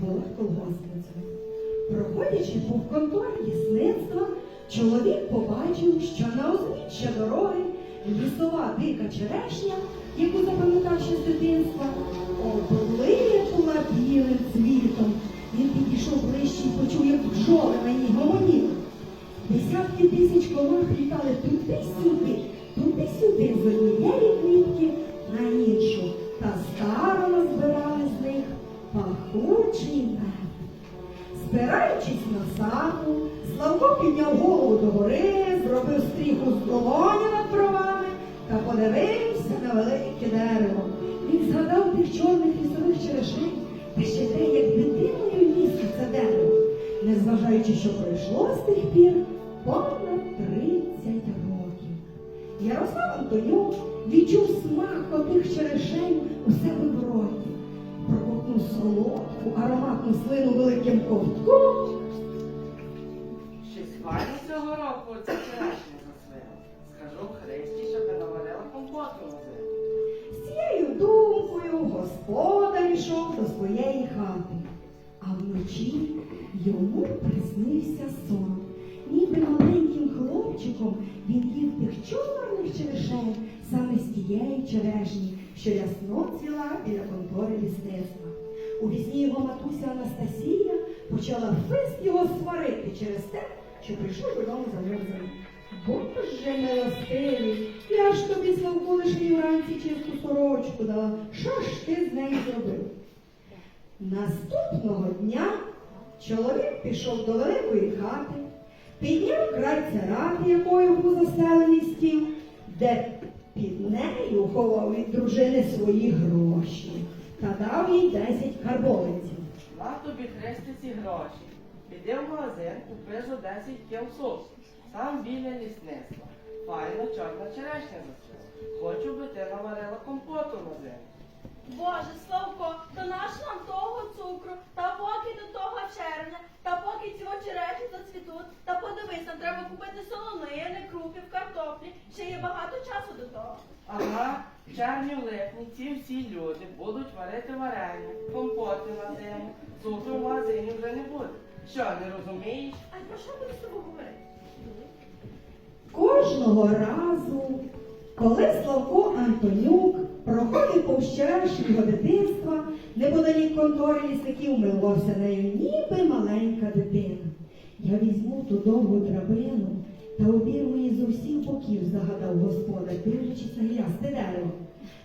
була колгоспницею. Проходячи був контор лісництва, чоловік побачив, що на узбіччя дороги лісова дика черешня, яку запам'ятав ще з дитинства, облипла білим цвітом. Він підійшов ближче і почув, як бджоли на ній гомоніли. Десятки тисяч комах літали туди-сюди, туди-сюди з однієї квітки на іншу, та старано збирали пахучий мед. Спираючись на саду, Славко підняв голову догори, зробив стріху з долоні над бровами та подивився на велике дерево. Він згадав тих чорних лісових черешень, та ще те, як дитиною лісу це дерево, незважаючи, що пройшло з тих пір понад 30 років. Ярослав Антонюк відчув смак отих черешень у себе в роті, проковтнув солодку ароматну слину великим ковтком. Щось файно цього року ця черешня засвила. Скажу Христі, щоб наварила компоту. З цією думкою господар йшов до своєї хати, а вночі йому приснився сон. Ніби маленьким хлопчиком він їв тих чорних черешень саме з тієї черешні, що ясно цвіла біля контори лісництва. У вісні його матуся Анастасія почала фист його сварити через те, що прийшов додому замерзаний. Боже милостивий, я ж тобі Славку лише вранці чисту сорочку дала. Що ж ти з нею зробив? Наступного дня чоловік пішов до великої хати, підняв край царати, якою був застелений стіл, де під нею ховав від дружини свої гроші та дав їй 10 карбованців. На тобі Христі ці гроші. Піди в магазин, купи за 10 кіл сосу. Сам біля лісництва. Файна чорна черешня засвила. Хочу би ти наварила компоту на зиму. Боже, Славко, то наш нам того цукру, та поки до того червня, та поки ці очереті зацвітуть, та подивись, нам треба купити солонини, крупів, картоплі. Ще є багато часу до того. Ага, в червні в липні ці всі люди будуть варити варення, компоти на зиму. Цукру в магазині вже не буде. Що, не розумієш? А про що ми з тобою говорити? Кожного разу, коли Славко Антонюк проходив повз вчорашнього дитинства, неподалік контори лісників милувався нею, ніби маленька дитина. Я візьму ту довгу драбину та обірву її з усіх боків, загадав господар, дивлячись на грязне дерево.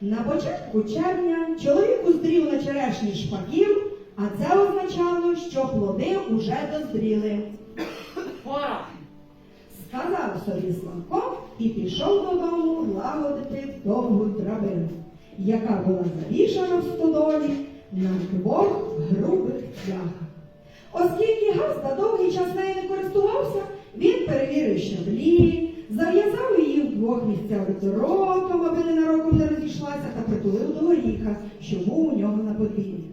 На початку червня чоловік уздрів на черешні шпаків, а це означало, що плоди уже дозріли. Пора! Сказав собі Славко і пішов додому лагодити довгу драбину, яка була завішана в стодолі на двох грубих цвяхах. Оскільки Газда довгий час нею не користувався, він перевірив щаблі, зав'язав її в двох місцях ротом, аби ненароком не розійшлася, та притулив до горіха, що був у нього на подвір'ї.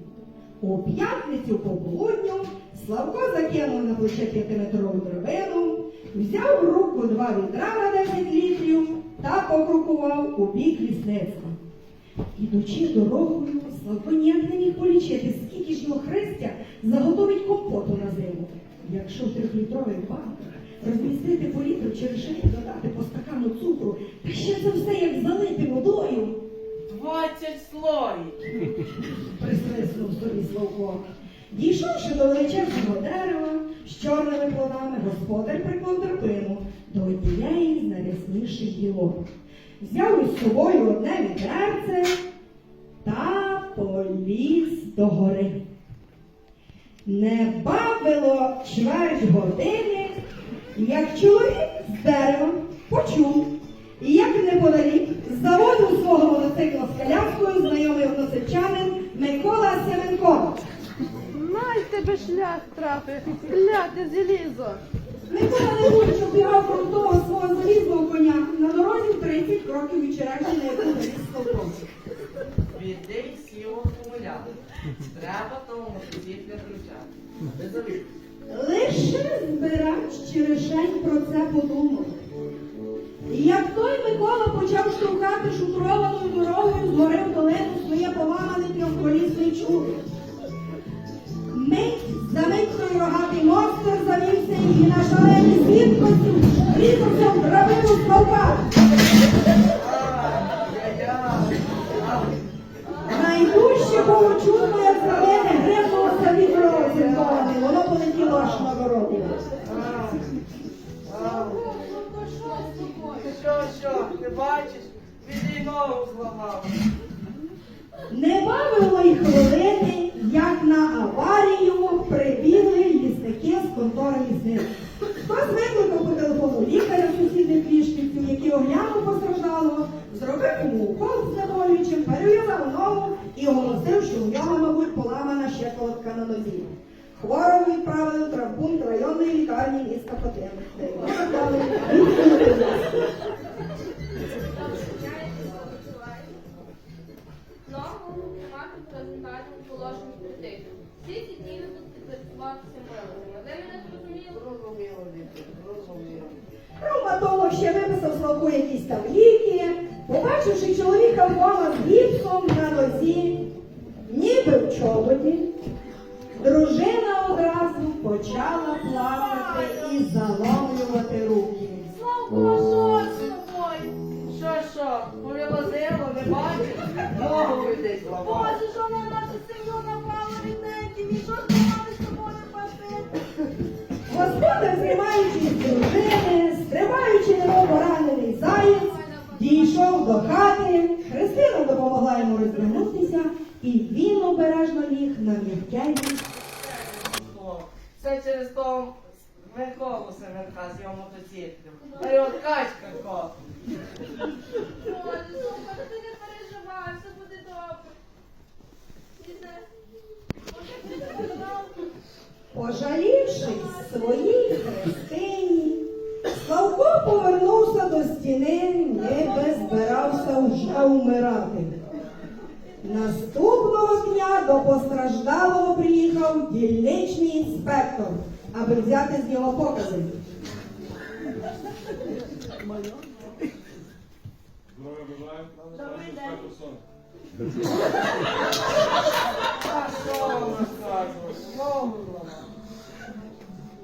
У п'ятницю пополудню Славко закинув на плече п'ятиметрову драбину, взяв в руку два відра на 10 літрів та покрокував у бік лісництва. Ідучи дорогою, Славко ніяк не міг полічити, скільки ж його христя заготовить компоту на зиму. Якщо в трьохлітрових банках розмістити по літру черешень і додати по стакану цукру, та ще це все як залити водою. 20 слоїв! присвиснув собі Славко. Дійшовши до величезного дерева з чорними плодами, господар приклав драбину до однієї з найрясніших гілок. Взяв із собою одне відерце та поліз до гори. Не бавило чверть години, як чоловік з дерева почув, і як неподалік заводив свого мотоцикла з коляскою знайомий односельчанин Микола Семенко. Най тебе шлях трапив, кляте залізо. Микола Леонідович обігав фронтового свого почав штовхати шутрованою дорогою з в долину своє поламане трьохколісне чудо. Мить за мить той рогатий монстр завівся і на шаленій свідкості. Бавило хвилини, як на аварію прибігли лісники з контори лісниць. Хтось викликав по телефону лікаря сусідних ліжківців, який оглянув постраждалого, зробив йому укол знеболюючим, перев'язав ногу і оголосив, що у нього, мабуть, поламана щиколотка на нозі. Хворого відправили в травмпункт районної лікарні міста Хотин. Горизонтальному положенні критично. Всі ці дні ви будете працюватися милими. Ви мене зрозуміли? Зрозуміло, зрозуміло. Травматолог ще виписав Славку якісь там ліки, побачивши чоловіка вдома з гіпсом на нозі, ніби в чоботі, дружина одразу почала плакати і заломлювати Це через того Миколу Семенка з його мотоциклів. А й от качка ко. Боже, Славко, ти не переживай, все буде добре. Іде. Пожалівшись своїй Христині, Славко повернувся до стіни, ніби збирався вже умирати. Наступного дня до постраждалого приїхав дільничний інспектор, аби взяти з нього покази. Здоров'я бажаю. Добрий день. Інспектор Сон. А що вам розказувати? Ногу зламав.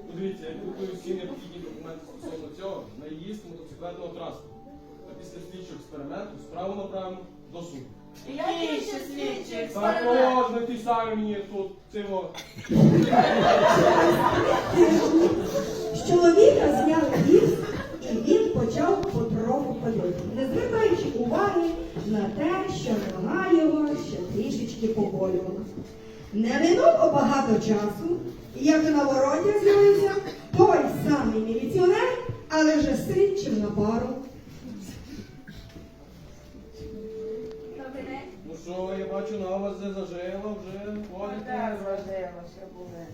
Ну, Дивіться, я підготую всі необхідні документи стосовно цього на їзд мотоциклетного транспорту. А після слідчого експерименту справу направимо до суду. Який ще слідчий Так експеримент? не ті самі мені тут цього. З чоловіка зняли гіпс, і він почав потроху ходити, не звертаючи уваги на те, що нога його ще трішечки поболювала. Не минуло багато часу, як на вороті з'явився той самий міліціонер, але вже слідчим на пару. Бачу, на вас вже зажила, вже Ой, ходите. де зрадилося буде.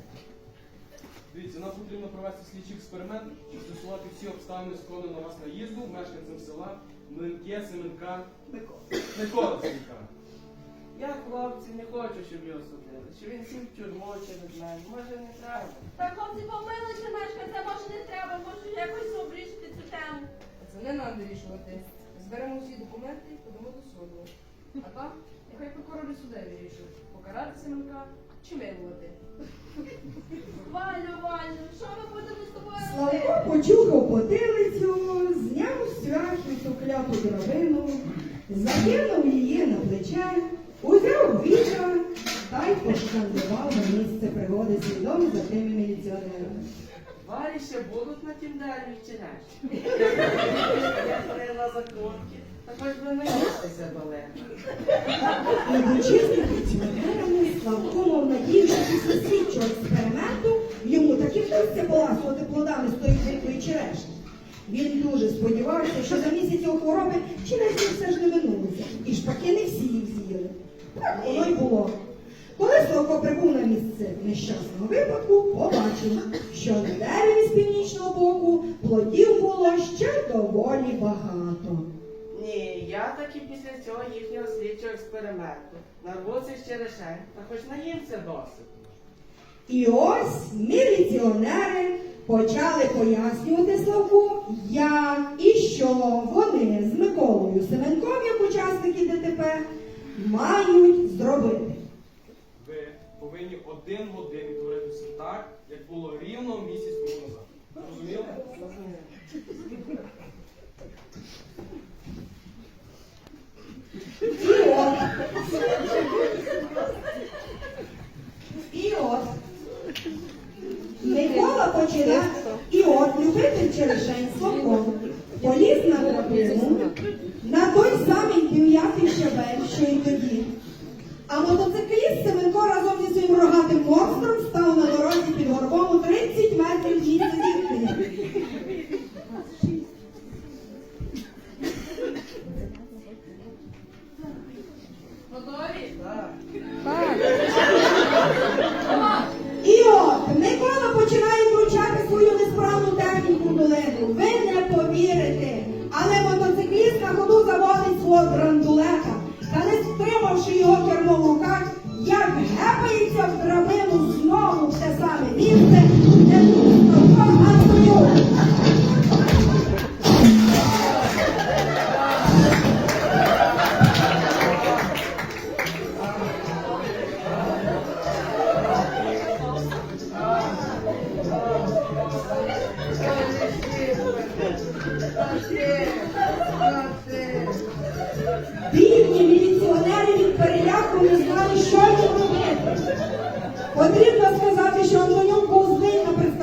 Дивіться, нам потрібно провести слідчий експеримент, щоб з'ясувати всі обставини скоєного на вас наїзду мешканцям села Млинке, Семенка, Микола Семенка. Я, хлопці, не хочу, щоб його судили. Чи він сів в тюрму через мене. Може не треба. Так, хлопці, помилуйте мешканця, може не треба, може якось обрішити цю тему. Це не нам вирішувати. Зберемо всі документи і подамо до суду. А там нехай прокурори суде вирішують, покарати Семенка чи милувати. Валю, Валю, що ми будемо з тобою робити? Славко почухав потилицю, зняв з цвяхи ту кляту драбину, закинув її на плече, узяв віка та й пошкандував на місце пригоди слідом за тими міліціонерами. Варі ще будуть на тім дереві чи не? Я закрутки. Та хоч би не їстися далеко. З міліціонерами, Славко надію, що після слідчого експерименту йому таки вдасться поласувати плодами з тої великої черешні. Він дуже сподівався, що за місяць його хвороби черешні все ж не минулися, і шпаки не всі їх з'їли. Так воно й було. Коли Славко прибув на місце нещасного випадку, побачив, що на дереві з північного боку плодів було ще доволі багато. Ні, я таки після цього їхнього слідчого експерименту нарвуся ще решень, та хоч наїмся досить. І ось міліціонери почали пояснювати Славку, як і що вони з Миколою Семенком, як учасники ДТП, мають зробити. Ви повинні один в один відтворити так, як було рівно місяць тому назад. Зрозуміло? Микола починав, і от любитель черешень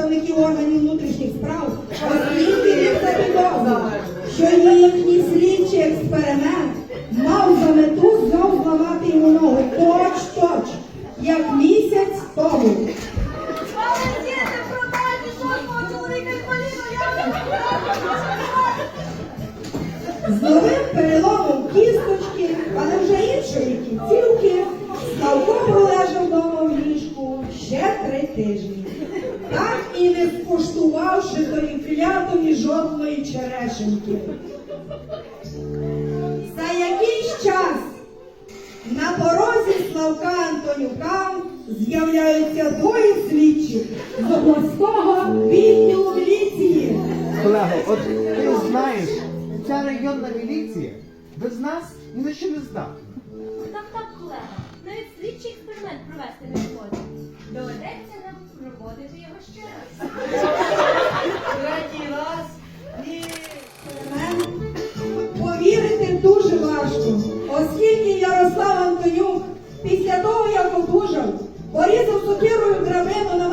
представників органів внутрішніх справ, він запідозрив, що їхній слідчий експеримент мав за мету знов зламати йому ногу точ-точ, як місяць тому. З новим переломом кісточки, але вже іншої кінцівки, Славко пролежав вдома в ліжку ще три тижні, скуштувавши клятої жодної черешеньки. За якийсь час на порозі Славка Антонюка з'являються двоє слідчих з обласного відділу міліції. Колего, от ти знаєш, ця районна міліція без нас ні на що не здатна. Так, так, колега. Навіть слідчий експеримент провести не згоден. Доведеться нам проводити його ще раз. Третій раз. Експеримент повірити дуже важко, оскільки Ярослав Антонюк після того, як одужав, порізав сокирою драбину на